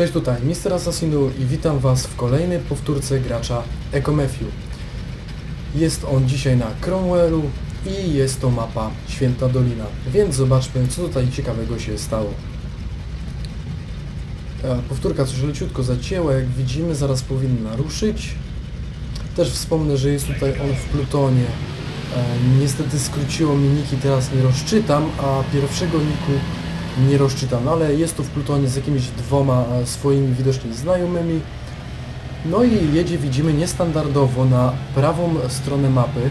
Cześć tutaj, Mr. Assassinu i witam Was w kolejnej powtórce gracza Ecomefiu. Jest on dzisiaj na Cromwellu i jest to mapa Święta Dolina, więc zobaczmy co tutaj ciekawego się stało. Powtórka coś leciutko zacięła, jak widzimy zaraz powinna ruszyć. Też wspomnę, że jest tutaj on w Plutonie. E, niestety skróciło mi niki, teraz nie rozczytam, a pierwszego niku nie rozczytam, no ale jest tu w Plutonie z jakimiś dwoma e, swoimi widocznie znajomymi. No i jedzie, widzimy, niestandardowo na prawą stronę mapy.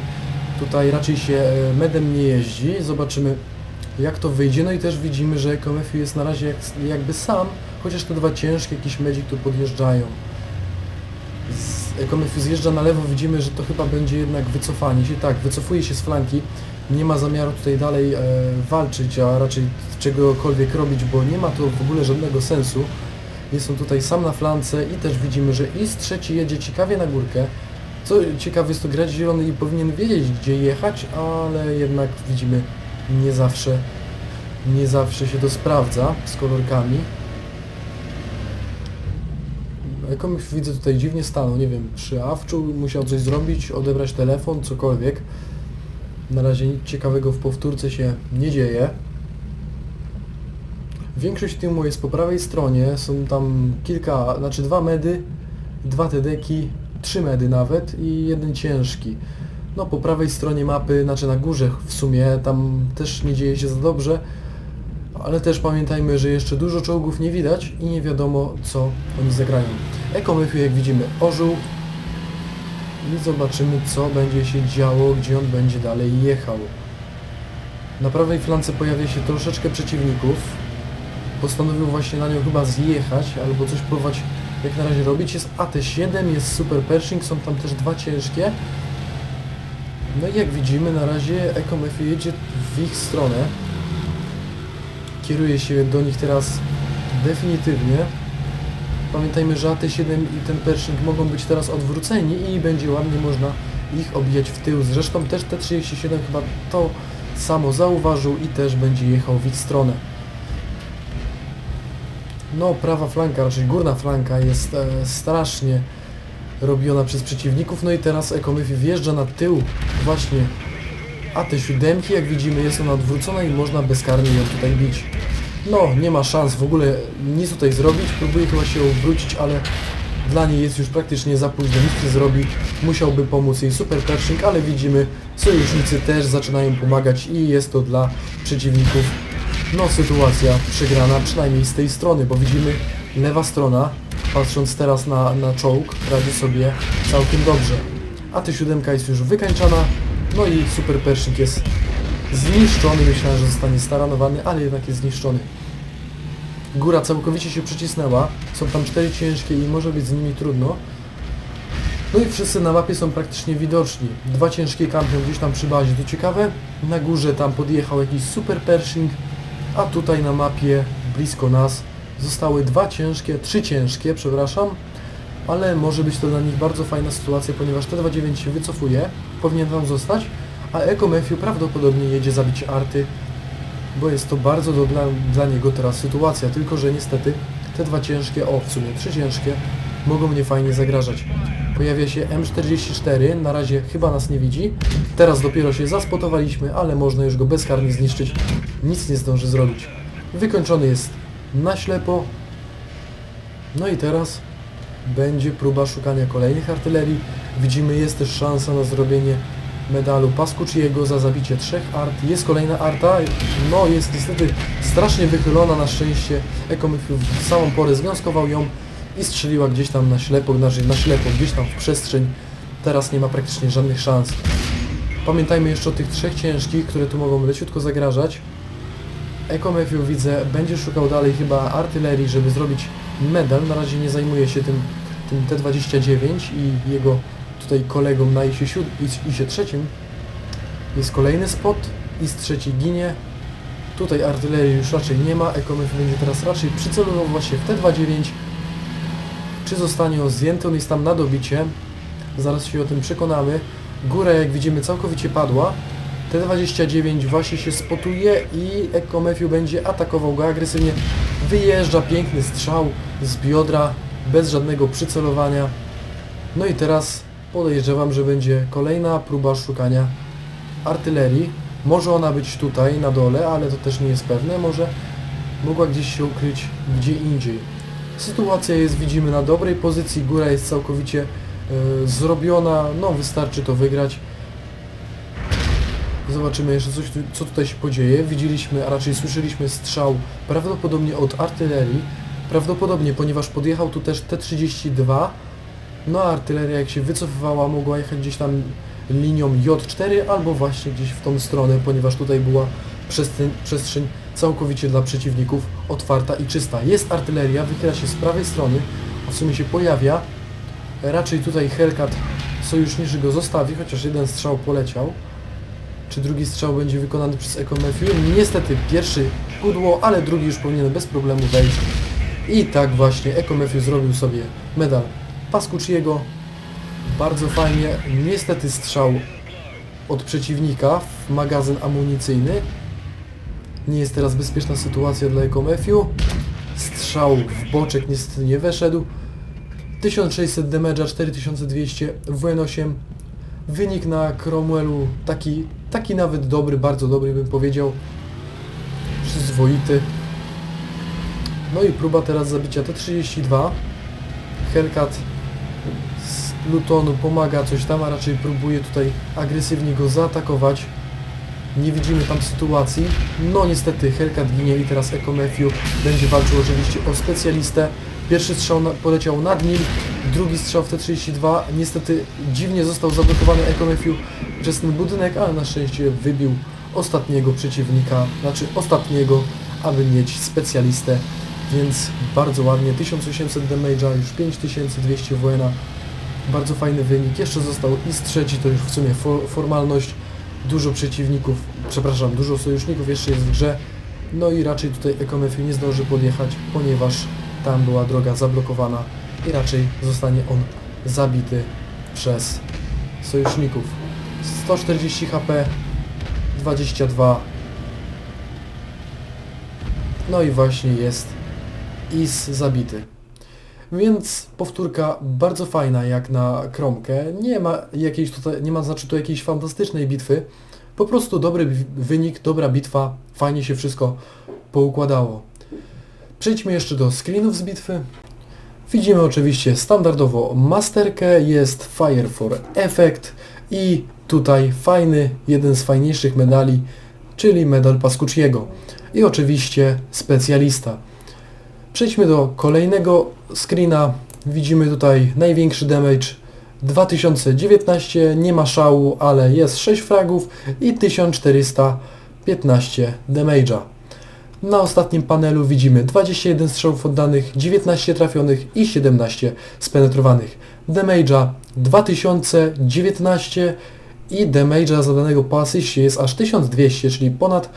Tutaj raczej się e, medem nie jeździ. Zobaczymy jak to wyjdzie. No i też widzimy, że Komefiu jest na razie jak, jakby sam, chociaż te dwa ciężkie jakieś medzi tu podjeżdżają. Z Ekomefiu zjeżdża na lewo, widzimy, że to chyba będzie jednak wycofanie się. Tak, wycofuje się z flanki. Nie ma zamiaru tutaj dalej e, walczyć, a raczej czegokolwiek robić, bo nie ma to w ogóle żadnego sensu. Jest on tutaj sam na flance i też widzimy, że IS trzeci jedzie ciekawie na górkę. Co ciekawe jest to grać zielony i powinien wiedzieć gdzie jechać, ale jednak widzimy nie zawsze nie zawsze się to sprawdza z kolorkami. Jakoś widzę tutaj dziwnie stanął, nie wiem, przy awczu musiał coś zrobić, odebrać telefon, cokolwiek. Na razie nic ciekawego w powtórce się nie dzieje. Większość teamu jest po prawej stronie, są tam kilka, znaczy dwa medy, dwa tedeki, trzy medy nawet i jeden ciężki. No po prawej stronie mapy, znaczy na górze w sumie, tam też nie dzieje się za dobrze, ale też pamiętajmy, że jeszcze dużo czołgów nie widać i nie wiadomo co oni zagrają. Ekomyfiu jak widzimy ożył i zobaczymy co będzie się działo, gdzie on będzie dalej jechał. Na prawej flance pojawia się troszeczkę przeciwników. Postanowił właśnie na nią chyba zjechać albo coś próbować jak na razie robić. Jest AT7, jest Super Pershing, są tam też dwa ciężkie. No i jak widzimy na razie Ecomefi jedzie w ich stronę. Kieruje się do nich teraz definitywnie. Pamiętajmy, że AT7 i ten Pershing mogą być teraz odwróceni i będzie ładnie można ich obijać w tył. Zresztą też T37 chyba to samo zauważył i też będzie jechał w ich stronę. No, prawa flanka, raczej górna flanka jest e, strasznie robiona przez przeciwników. No i teraz Ekomyfi wjeżdża na tył właśnie AT7, jak widzimy jest ona odwrócona i można bezkarnie ją tutaj bić. No, nie ma szans w ogóle nic tutaj zrobić, próbuje chyba się obrócić, ale dla niej jest już praktycznie za późno, nic nie zrobi, musiałby pomóc jej Super ale widzimy, sojusznicy też zaczynają pomagać i jest to dla przeciwników no sytuacja przegrana, przynajmniej z tej strony, bo widzimy lewa strona, patrząc teraz na, na czołg, radzi sobie całkiem dobrze. A ta siódemka jest już wykańczana, no i Super Pershing jest zniszczony, myślałem, że zostanie staranowany, ale jednak jest zniszczony. Góra całkowicie się przycisnęła, są tam cztery ciężkie i może być z nimi trudno. No i wszyscy na mapie są praktycznie widoczni. Dwa ciężkie kampią gdzieś tam przy bazie, to ciekawe. Na górze tam podjechał jakiś Super Pershing, a tutaj na mapie blisko nas zostały dwa ciężkie, trzy ciężkie, przepraszam, ale może być to dla nich bardzo fajna sytuacja, ponieważ T29 się wycofuje, powinien tam zostać, a Eko Matthew prawdopodobnie jedzie zabić arty, bo jest to bardzo dobra dla niego teraz sytuacja, tylko że niestety te dwa ciężkie, o w sumie trzy ciężkie, mogą mnie fajnie zagrażać. Pojawia się M44, na razie chyba nas nie widzi. Teraz dopiero się zaspotowaliśmy, ale można już go bezkarnie zniszczyć. Nic nie zdąży zrobić. Wykończony jest na ślepo. No i teraz będzie próba szukania kolejnych artylerii. Widzimy, jest też szansa na zrobienie medalu Pascucciego za zabicie trzech art. Jest kolejna arta, no jest niestety strasznie wychylona, na szczęście Ekomyfiu w samą porę związkował ją i strzeliła gdzieś tam na ślepo, znaczy na ślepo, gdzieś tam w przestrzeń. Teraz nie ma praktycznie żadnych szans. Pamiętajmy jeszcze o tych trzech ciężkich, które tu mogą leciutko zagrażać. Ekomefiu widzę, będzie szukał dalej chyba artylerii, żeby zrobić medal. Na razie nie zajmuje się tym, tym T-29 i jego tutaj kolegą na ISie, siód- IS- ISie trzecim. Jest kolejny spot, IS trzeci ginie. Tutaj artylerii już raczej nie ma, Ekomefiu będzie teraz raczej przycelował właśnie w T-29. Czy zostanie on zdjęty? On jest tam na dobicie. Zaraz się o tym przekonamy. Góra jak widzimy całkowicie padła. T-29 właśnie się spotuje i Matthew będzie atakował go agresywnie. Wyjeżdża piękny strzał z biodra, bez żadnego przycelowania. No i teraz podejrzewam, że będzie kolejna próba szukania artylerii. Może ona być tutaj na dole, ale to też nie jest pewne. Może mogła gdzieś się ukryć gdzie indziej. Sytuacja jest, widzimy, na dobrej pozycji. Góra jest całkowicie e, zrobiona. No, wystarczy to wygrać. Zobaczymy jeszcze coś, co tutaj się podzieje. Widzieliśmy, a raczej słyszeliśmy strzał prawdopodobnie od artylerii. Prawdopodobnie, ponieważ podjechał tu też T-32. No a artyleria jak się wycofywała mogła jechać gdzieś tam linią J4 albo właśnie gdzieś w tą stronę, ponieważ tutaj była przestrzeń, przestrzeń całkowicie dla przeciwników otwarta i czysta. Jest artyleria, wychyla się z prawej strony, a w sumie się pojawia. Raczej tutaj Hellcat sojuszniczy go zostawi, chociaż jeden strzał poleciał. Czy drugi strzał będzie wykonany przez Matthew? Niestety pierwszy pudło, ale drugi już powinien bez problemu wejść. I tak właśnie Matthew zrobił sobie medal Pascucciego. Bardzo fajnie. Niestety strzał od przeciwnika w magazyn amunicyjny. Nie jest teraz bezpieczna sytuacja dla Matthew. Strzał w boczek niestety nie weszedł. 1600 damage'a, 4200 WN8. Wynik na Cromwellu taki, taki nawet dobry, bardzo dobry bym powiedział. Przyzwoity. No i próba teraz zabicia T32. Hellcat z Lutonu pomaga coś tam, a raczej próbuje tutaj agresywnie go zaatakować. Nie widzimy tam sytuacji. No niestety Hellcat ginie i teraz Echo Matthew będzie walczył oczywiście o specjalistę. Pierwszy strzał na, poleciał nad nim, drugi strzał w T-32. Niestety dziwnie został zablokowany Echo Matthew przez ten budynek, ale na szczęście wybił ostatniego przeciwnika, znaczy ostatniego, aby mieć specjalistę. Więc bardzo ładnie, 1800 damage'a, już 5200 WN-a. Bardzo fajny wynik. Jeszcze został i trzeci, to już w sumie for, formalność. Dużo przeciwników, przepraszam, dużo sojuszników jeszcze jest w grze. No i raczej tutaj Ekomefiu nie zdąży podjechać, ponieważ tam była droga zablokowana i raczej zostanie on zabity przez sojuszników. 140 HP, 22. No i właśnie jest Is zabity. Więc powtórka bardzo fajna jak na kromkę. Nie ma jakiejś tutaj, nie ma znaczy tu jakiejś fantastycznej bitwy. Po prostu dobry wynik, dobra bitwa, fajnie się wszystko poukładało. Przejdźmy jeszcze do screenów z bitwy. Widzimy oczywiście standardowo masterkę, jest Fire for Effect i tutaj fajny, jeden z fajniejszych medali, czyli medal Pascucciego. I oczywiście specjalista. Przejdźmy do kolejnego screena. Widzimy tutaj największy damage 2019, nie ma szału, ale jest 6 fragów i 1415 damage'a. Na ostatnim panelu widzimy 21 strzałów oddanych, 19 trafionych i 17 spenetrowanych. Damage'a 2019 i damage'a zadanego po asyście jest aż 1200, czyli ponad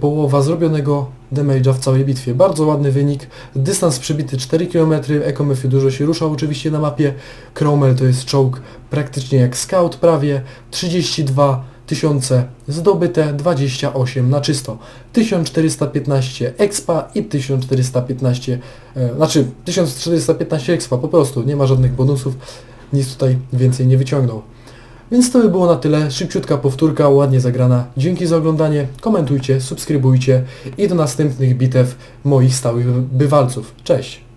połowa zrobionego damage'a w całej bitwie. Bardzo ładny wynik. Dystans przebity 4 km, Ekomyfy dużo się ruszał oczywiście na mapie. Cromwell to jest czołg praktycznie jak scout prawie. 32 tysiące zdobyte, 28 na czysto. 1415 expa i 1415, e, znaczy 1415 expa po prostu, nie ma żadnych bonusów, nic tutaj więcej nie wyciągnął. Więc to by było na tyle. Szybciutka powtórka, ładnie zagrana. Dzięki za oglądanie, komentujcie, subskrybujcie i do następnych bitew moich stałych bywalców. Cześć!